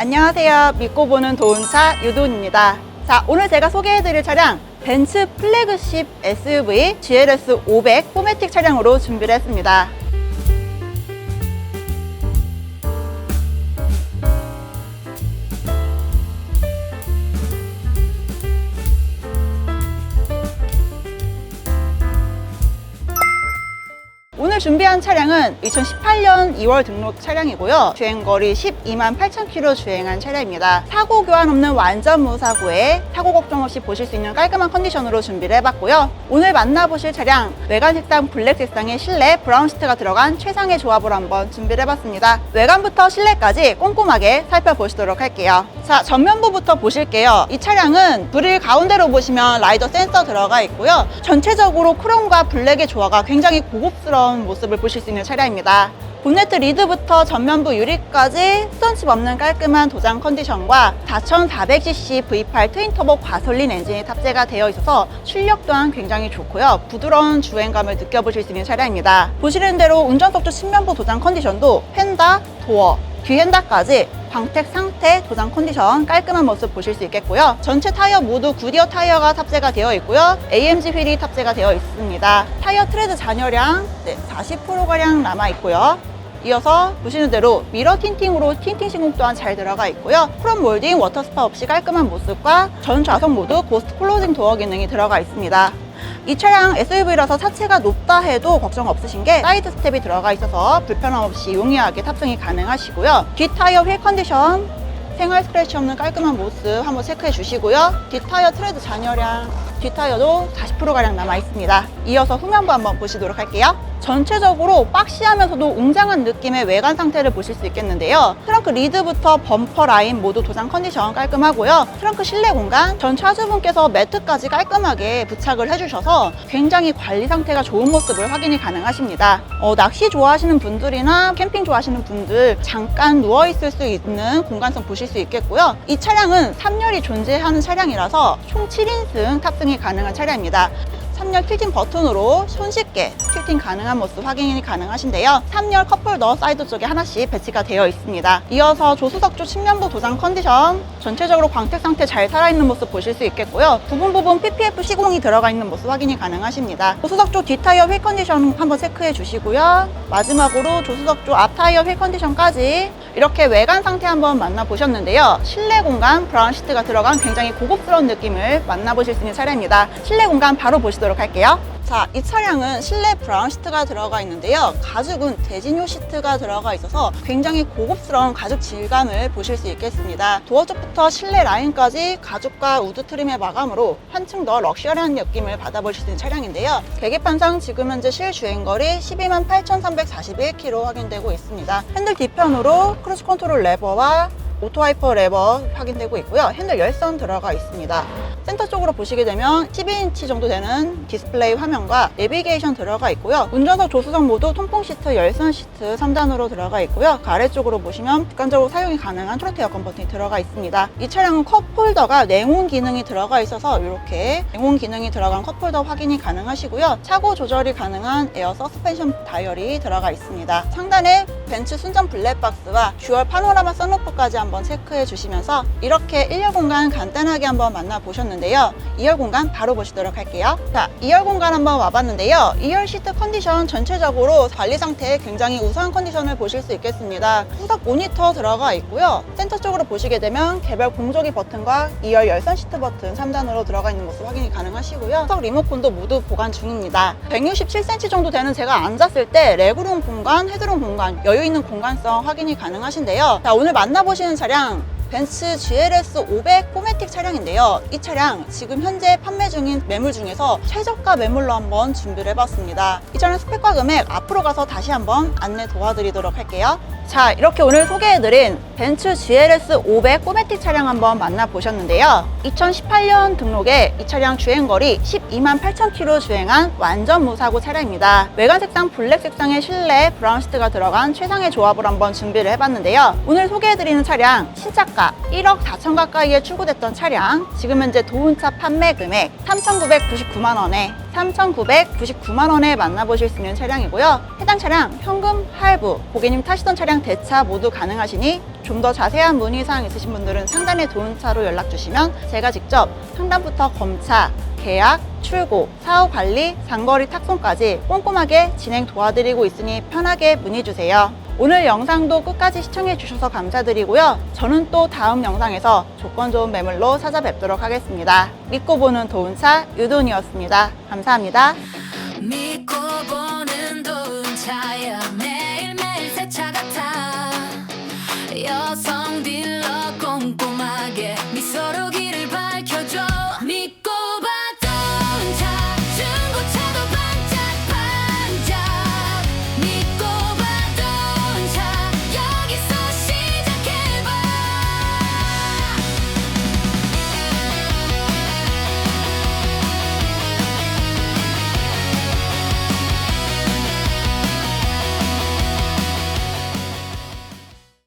안녕하세요. 믿고 보는 도운차 유도은입니다. 자, 오늘 제가 소개해드릴 차량 벤츠 플래그십 SUV GLS 500 포매틱 차량으로 준비를 했습니다. 오늘 준비한 차량은 2018년 2월 등록 차량이고요. 주행거리 12만 8천 킬로 주행한 차량입니다. 사고 교환 없는 완전 무사고에 사고 걱정 없이 보실 수 있는 깔끔한 컨디션으로 준비를 해봤고요. 오늘 만나보실 차량 외관 색상 블랙 색상의 실내 브라운 시트가 들어간 최상의 조합으로 한번 준비를 해봤습니다. 외관부터 실내까지 꼼꼼하게 살펴보시도록 할게요. 자, 전면부부터 보실게요. 이 차량은 그릴 가운데로 보시면 라이더 센서 들어가 있고요. 전체적으로 크롬과 블랙의 조화가 굉장히 고급스러운 모습을 보실 수 있는 차량입니다. 본네트 리드부터 전면부 유리까지 수전칩 없는 깔끔한 도장 컨디션과 4400cc V8 트윈터보 가솔린 엔진이 탑재가 되어 있어서 출력 또한 굉장히 좋고요. 부드러운 주행감을 느껴보실 수 있는 차량입니다. 보시는 대로 운전석조 측면부 도장 컨디션도 펜다, 도어, 뒤 핸다까지 광택 상태 도장 컨디션 깔끔한 모습 보실 수 있겠고요. 전체 타이어 모두 구디어 타이어가 탑재가 되어 있고요. AMG 휠이 탑재가 되어 있습니다. 타이어 트레드 잔여량 40%가량 남아 있고요. 이어서 보시는 대로 미러 틴팅으로 틴팅 시공 또한 잘 들어가 있고요. 크롬 몰딩, 워터 스파 없이 깔끔한 모습과 전 좌석 모두 고스트 클로징 도어 기능이 들어가 있습니다. 이 차량 SUV라서 차체가 높다 해도 걱정 없으신 게 사이드 스텝이 들어가 있어서 불편함 없이 용이하게 탑승이 가능하시고요. 뒷 타이어 휠 컨디션 생활 스크래치 없는 깔끔한 모습 한번 체크해 주시고요. 뒷 타이어 트레드 잔여량 뒷 타이어도 40%가량 남아 있습니다. 이어서 후면부 한번 보시도록 할게요. 전체적으로 박시하면서도 웅장한 느낌의 외관 상태를 보실 수 있겠는데요. 트렁크 리드부터 범퍼 라인 모두 도장 컨디션 깔끔하고요. 트렁크 실내 공간 전 차주분께서 매트까지 깔끔하게 부착을 해주셔서 굉장히 관리 상태가 좋은 모습을 확인이 가능하십니다. 어, 낚시 좋아하시는 분들이나 캠핑 좋아하시는 분들 잠깐 누워 있을 수 있는 공간성 보실 수 있겠고요. 이 차량은 3열이 존재하는 차량이라서 총 7인승 탑승이 가능한 차량입니다. 3열 틸팅 버튼으로 손쉽게 틸팅 가능한 모습 확인이 가능하신데요. 3열 컵홀더 사이드 쪽에 하나씩 배치가 되어 있습니다. 이어서 조수석조 측면부 도장 컨디션 전체적으로 광택 상태 잘 살아있는 모습 보실 수 있겠고요. 부분 부분 PPF 시공이 들어가 있는 모습 확인이 가능하십니다. 조수석조 뒷타이어 휠 컨디션 한번 체크해 주시고요. 마지막으로 조수석조 앞타이어 휠 컨디션까지 이렇게 외관 상태 한번 만나보셨는데요. 실내 공간 브라운 시트가 들어간 굉장히 고급스러운 느낌을 만나보실 수 있는 차량입니다. 실내 공간 바로 보시도록 할게요. 자, 이 차량은 실내 브라운 시트가 들어가 있는데요. 가죽은 대진요 시트가 들어가 있어서 굉장히 고급스러운 가죽 질감을 보실 수 있겠습니다. 도어 쪽부터 실내 라인까지 가죽과 우드 트림의 마감으로 한층 더 럭셔리한 느낌을 받아보실 수 있는 차량인데요. 계기판상 지금 현재 실 주행거리 12만 8,341km 확인되고 있습니다. 핸들 뒤편으로 크루즈 컨트롤 레버와 오토와이퍼 레버 확인되고 있고요. 핸들 열선 들어가 있습니다. 센터 쪽으로 보시게 되면 12인치 정도 되는 디스플레이 화면과 내비게이션 들어가 있고요. 운전석 조수석 모두 통풍 시트, 열선 시트 3단으로 들어가 있고요. 그 아래쪽으로 보시면 객관적으로 사용이 가능한 트로트 에어컨 버튼이 들어가 있습니다. 이 차량은 컵 홀더가 냉온 기능이 들어가 있어서 이렇게 냉온 기능이 들어간 컵 홀더 확인이 가능하시고요. 차고 조절이 가능한 에어 서스펜션 다이얼이 들어가 있습니다. 상단에 벤츠 순정 블랙박스와 듀얼 파노라마 선루프까지 한번 체크해 주시면서 이렇게 1열 공간 간단하게 한번 만나보셨는데요. 2열 공간 바로 보시도록 할게요. 자, 2열 공간 한번 와봤는데요. 2열 시트 컨디션 전체적으로 관리 상태 굉장히 우수한 컨디션을 보실 수 있겠습니다. 후석 모니터 들어가 있고요. 센터 쪽으로 보시게 되면 개별 공조기 버튼과 2열 열선 시트 버튼 3단으로 들어가 있는 모습 확인이 가능하시고요. 후석 리모컨도 모두 보관 중입니다. 167cm 정도 되는 제가 앉았을 때 레그룸 공간, 헤드룸 공간, 여유 있는 공간성 확인이 가능하신데요. 자, 오늘 만나보시는 차량 벤츠 GLS 500 포매틱 차량인데요. 이 차량 지금 현재 판매 중인 매물 중에서 최저가 매물로 한번 준비를 해봤습니다. 이 차량 스펙과 금액 앞으로 가서 다시 한번 안내 도와드리도록 할게요. 자, 이렇게 오늘 소개해드린 벤츠 GLS 500 포매틱 차량 한번 만나보셨는데요. 2018년 등록에 이 차량 주행거리 12만 8천 킬로 주행한 완전 무사고 차량입니다. 외관 색상 블랙 색상의 실내 브라운 시트가 들어간 최상의 조합을 한번 준비를 해봤는데요. 오늘 소개해드리는 차량 신차가 1억 4천 가까이에 출고됐던 차량 지금 현재 도운차 판매 금액 3,999만 원에 3,999만 원에 만나보실 수 있는 차량이고요. 해당 차량 현금 할부, 고객님 타시던 차량 대차 모두 가능하시니 좀 더 자세한 문의사항 있으신 분들은 상단의 도움차로 연락 주시면 제가 직접 상담부터 검차, 계약, 출고, 사후 관리, 장거리 탁송까지 꼼꼼하게 진행 도와드리고 있으니 편하게 문의 주세요. 오늘 영상도 끝까지 시청해 주셔서 감사드리고요. 저는 또 다음 영상에서 조건 좋은 매물로 찾아뵙도록 하겠습니다. 믿고 보는 도운차 유돈이었습니다. 감사합니다. 믿고 보는 도운차야